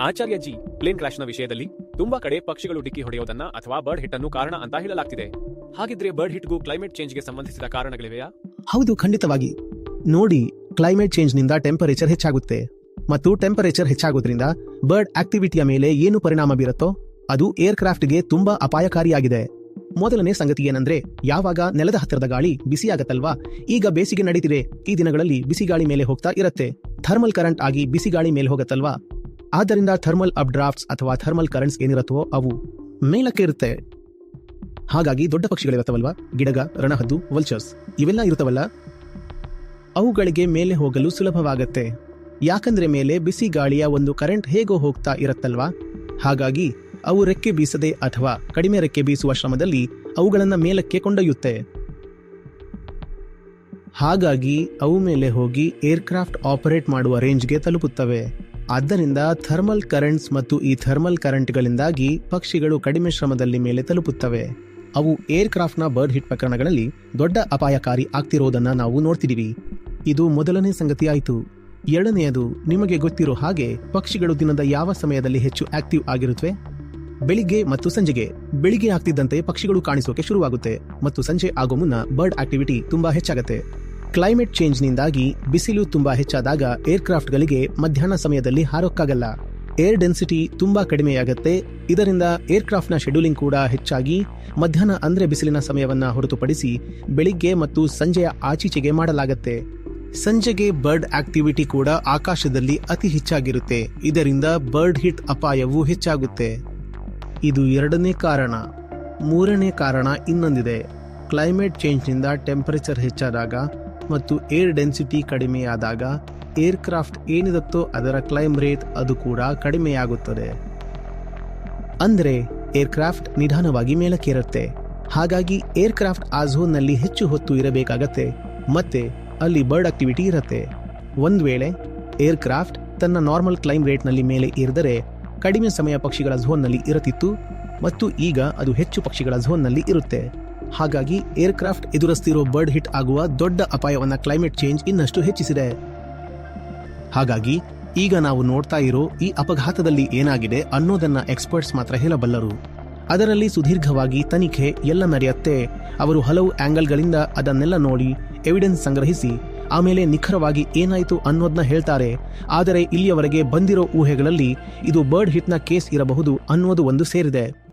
ಆಚಾರ್ಯ G, plane ಕ್ರಾಶ್ನ ವಿಷಯದಲ್ಲಿ ತುಂಬಾ ಕಡೆ ಪಕ್ಷಿಗಳು ಡಿಕ್ಕಿ ಹೊಡೆಯೋದನ್ನ ಅಥವಾ ಬರ್ಡ್ ಹಿಟ್ ಅನ್ನು ಕಾರಣ ಅಂತ ಹೇಳಲಾಗ್ತಿದೆ. ಹಾಗಿದ್ರೆ ಬರ್ಡ್ ಹಿಟ್ಗೂ ಕ್ಲೈಮೇಟ್ ಚೇಂಜ್ಗೆ ಸಂಬಂಧಿಸಿದ ಕಾರಣಗಳಿವೆಯಾ? ಹೌದು, ಖಂಡಿತವಾಗಿ. ನೋಡಿ, ಕ್ಲೈಮೇಟ್ ಚೇಂಜ್ನಿಂದ ಟೆಂಪರೇಚರ್ ಹೆಚ್ಚಾಗುತ್ತೆ. ಮತ್ತು ಟೆಂಪರೇಚರ್ ಹೆಚ್ಚಾಗೋದ್ರಿಂದ ಬರ್ಡ್ ಆಕ್ಟಿವಿಟಿಯ ಮೇಲೆ ಏನು ಪರಿಣಾಮ ಬೀರುತ್ತೋ, ಅದು ಏರ್ಕ್ರಾಫ್ಟ್ಗೆ ತುಂಬಾ ಅಪಾಯಕಾರಿಯಾಗಿದೆ. ಮೊದಲನೇ ಸಂಗತಿ ಏನಂದ್ರೆ, ಯಾವಾಗ ನೆಲದ ಹತ್ತಿರದ ಗಾಳಿ ಬಿಸಿಯಾಗತ್ತಲ್ವಾ, ಈಗ ಬೇಸಿಗೆ ನಡೀತಿದೆ. ಈ ದಿನಗಳಲ್ಲಿ ಬಿಸಿಗಾಳಿ ಮೇಲೆ ಹೋಗ್ತಾ ಇರುತ್ತೆ. ಥರ್ಮಲ್ ಕರೆಂಟ್ ಆಗಿ ಬಿಸಿಗಾಳಿ ಮೇಲೆ ಹೋಗತ್ತಲ್ವಾ? ಆದ್ದರಿಂದ ಥರ್ಮಲ್ ಅಪ್ ಡ್ರಾಫ್ಟ್ಸ್ ಅಥವಾ ಥರ್ಮಲ್ ಕರೆಂಟ್ಸ್ ಏನಿರುತ್ತೋ ಅವು ಮೇಲಕ್ಕೆ ಇರುತ್ತೆ. ಹಾಗಾಗಿ ದೊಡ್ಡ ಪಕ್ಷಿಗಳಿರುತ್ತವಲ್ವಾ ಗಿಡಗ, ರಣಹದ್ದು ವಲ್ಚರ್ಸ್ ಇವೆಲ್ಲ ಇರುತ್ತವಲ್ಲ? ಅವುಗಳಿಗೆ ಮೇಲೆ ಹೋಗಲು ಸುಲಭವಾಗತ್ತೆ. ಯಾಕಂದ್ರೆ ಮೇಲೆ ಬಿಸಿ ಗಾಳಿಯ ಒಂದು ಕರೆಂಟ್ ಹೇಗೋ ಹೋಗ್ತಾ ಇರುತ್ತಲ್ವಾ? ಹಾಗಾಗಿ ಅವು ರೆಕ್ಕೆ ಬೀಸದೆ ಅಥವಾ ಕಡಿಮೆ ರೆಕ್ಕೆ ಬೀಸುವ ಶ್ರಮದಲ್ಲಿ ಅವುಗಳನ್ನ ಮೇಲಕ್ಕೆ ಕೊಂಡೊಯ್ಯುತ್ತೆ. ಹಾಗಾಗಿ ಅವು ಮೇಲೆ ಹೋಗಿ ಏರ್ಕ್ರಾಫ್ಟ್ ಆಪರೇಟ್ ಮಾಡುವ ರೇಂಜ್ಗೆ ತಲುಪುತ್ತವೆ. ಆದ್ದರಿಂದ ಥರ್ಮಲ್ ಕರೆಂಟ್ಸ್ ಮತ್ತು ಈ ಥರ್ಮಲ್ ಕರೆಂಟ್ಗಳಿಂದಾಗಿ ಪಕ್ಷಿಗಳು ಕಡಿಮೆ ಶ್ರಮದಲ್ಲಿ ಮೇಲೆ ತಲುಪುತ್ತವೆ. ಅವು ಏರ್ಕ್ರಾಫ್ಟ್ನ ಬರ್ಡ್ ಹಿಟ್ ಪ್ರಕರಣಗಳಲ್ಲಿ ದೊಡ್ಡ ಅಪಾಯಕಾರಿ ಆಗ್ತಿರೋದನ್ನ ನಾವು ನೋಡ್ತಿದ್ದೀವಿ ಇದು ಮೊದಲನೇ ಸಂಗತಿಯಾಯಿತು. ಎರಡನೆಯದು, ನಿಮಗೆ ಗೊತ್ತಿರೋ ಹಾಗೆ ಪಕ್ಷಿಗಳು ದಿನದ ಯಾವ ಸಮಯದಲ್ಲಿ ಹೆಚ್ಚು ಆಕ್ಟಿವ್ ಆಗಿರುತ್ತವೆ ಬೆಳಿಗ್ಗೆ ಮತ್ತು ಸಂಜೆಗೆ. ಬೆಳಿಗ್ಗೆ ಆಗ್ತಿದ್ದಂತೆ ಪಕ್ಷಿಗಳು ಕಾಣಿಸೋಕೆ ಶುರುವಾಗುತ್ತೆ ಮತ್ತು ಸಂಜೆ ಆಗೋ ಮುನ್ನ ಬರ್ಡ್ ಆಕ್ಟಿವಿಟಿ ತುಂಬಾ ಹೆಚ್ಚಾಗುತ್ತೆ. ಕ್ಲೈಮೇಟ್ ಚೇಂಜ್ನಿಂದಾಗಿ ಬಿಸಿಲು ತುಂಬಾ ಹೆಚ್ಚಾದಾಗ ಏರ್ಕ್ರಾಫ್ಟ್ಗಳಿಗೆ ಮಧ್ಯಾಹ್ನ ಸಮಯದಲ್ಲಿ ಹಾರೋಕ್ಕಾಗಲ್ಲ. ಏರ್ ಡೆನ್ಸಿಟಿ ತುಂಬಾ ಕಡಿಮೆಯಾಗುತ್ತೆ. ಇದರಿಂದ ಏರ್ಕ್ರಾಫ್ಟ್ನ ಶೆಡ್ಯೂಲಿಂಗ್ ಕೂಡ ಹೆಚ್ಚಾಗಿ ಮಧ್ಯಾಹ್ನ ಅಂದ್ರೆ ಬಿಸಿಲಿನ ಸಮಯವನ್ನ ಹೊರತುಪಡಿಸಿ ಬೆಳಿಗ್ಗೆ ಮತ್ತು ಸಂಜೆಯ ಆಚೀಚೆಗೆ ಮಾಡಲಾಗತ್ತೆ. ಸಂಜೆಗೆ ಬರ್ಡ್ ಆಕ್ಟಿವಿಟಿ ಕೂಡ ಆಕಾಶದಲ್ಲಿ ಅತಿ ಹೆಚ್ಚಾಗಿರುತ್ತೆ. ಇದರಿಂದ ಬರ್ಡ್ ಹಿಟ್ ಅಪಾಯವು ಹೆಚ್ಚಾಗುತ್ತೆ. ಇದು ಎರಡನೇ ಕಾರಣ. ಮೂರನೇ ಕಾರಣ ಇನ್ನೊಂದಿದೆ. ಕ್ಲೈಮೇಟ್ ಚೇಂಜ್ನಿಂದ ಟೆಂಪರೇಚರ್ ಹೆಚ್ಚಾದಾಗ ಮತ್ತು ಏರ್ ಡೆನ್ಸಿಟಿ ಕಡಿಮೆಯಾದಾಗ ಏರ್ಕ್ರಾಫ್ಟ್ ಏನಿರುತ್ತೋ ಅದರ ಕ್ಲೈಮ್ ರೇಟ್ ಅದು ಕೂಡ ಕಡಿಮೆಯಾಗುತ್ತದೆ. ಅಂದರೆ ಏರ್ಕ್ರಾಫ್ಟ್ ನಿಧಾನವಾಗಿ ಮೇಲಕ್ಕೇರುತ್ತೆ. ಹಾಗಾಗಿ ಏರ್ಕ್ರಾಫ್ಟ್ ಆ ಝೋನ್ನಲ್ಲಿ ಹೆಚ್ಚು ಹೊತ್ತು ಇರಬೇಕಾಗತ್ತೆ. ಮತ್ತೆ ಅಲ್ಲಿ ಬರ್ಡ್ ಆಕ್ಟಿವಿಟಿ ಇರುತ್ತೆ. ಒಂದು ವೇಳೆ ಏರ್ಕ್ರಾಫ್ಟ್ ತನ್ನ ನಾರ್ಮಲ್ ಕ್ಲೈಮ್ ರೇಟ್ನಲ್ಲಿ ಮೇಲೆ ಏರಿದರೆ ಕಡಿಮೆ ಸಮಯ ಪಕ್ಷಿಗಳ ಝೋನ್ನಲ್ಲಿ ಇರುತ್ತಿತ್ತು ಮತ್ತು ಈಗ ಅದು ಹೆಚ್ಚು ಪಕ್ಷಿಗಳ ಝೋನ್ನಲ್ಲಿ ಇರುತ್ತೆ. ಹಾಗಾಗಿ ಏರ್ಕ್ರಾಫ್ಟ್ ಎದುರಿಸ್ತಿರೋ ಬರ್ಡ್ ಹಿಟ್ ಆಗುವ ದೊಡ್ಡ ಅಪಾಯವನ್ನ ಕ್ಲೈಮೇಟ್ ಚೇಂಜ್ ಇನ್ನಷ್ಟು ಹೆಚ್ಚಿಸಿದೆ. ಹಾಗಾಗಿ ಈಗ ನಾವು ನೋಡ್ತಾ ಇರೋ ಈ ಅಪಘಾತದಲ್ಲಿ ಏನಾಗಿದೆ ಅನ್ನೋದನ್ನ ಎಕ್ಸ್ಪರ್ಟ್ಸ್ ಮಾತ್ರ ಹೇಳಬಲ್ಲರು. ಅದರಲ್ಲಿ ಸುದೀರ್ಘವಾಗಿ ತನಿಖೆ ಎಲ್ಲ ನಡೆಯತ್ತೆ. ಅವರು ಹಲವು ಆಂಗಲ್ಗಳಿಂದ ಅದನ್ನೆಲ್ಲ ನೋಡಿ ಎವಿಡೆನ್ಸ್ ಸಂಗ್ರಹಿಸಿ ಆಮೇಲೆ ನಿಖರವಾಗಿ ಏನಾಯಿತು ಅನ್ನೋದನ್ನ ಹೇಳ್ತಾರೆ. ಆದರೆ ಇಲ್ಲಿಯವರೆಗೆ ಬಂದಿರೋ ಊಹೆಗಳಲ್ಲಿ ಇದು ಬರ್ಡ್ ಹಿಟ್ನ ಕೇಸ್ ಇರಬಹುದು ಅನ್ನೋದು ಒಂದು ಸೇರಿದೆ.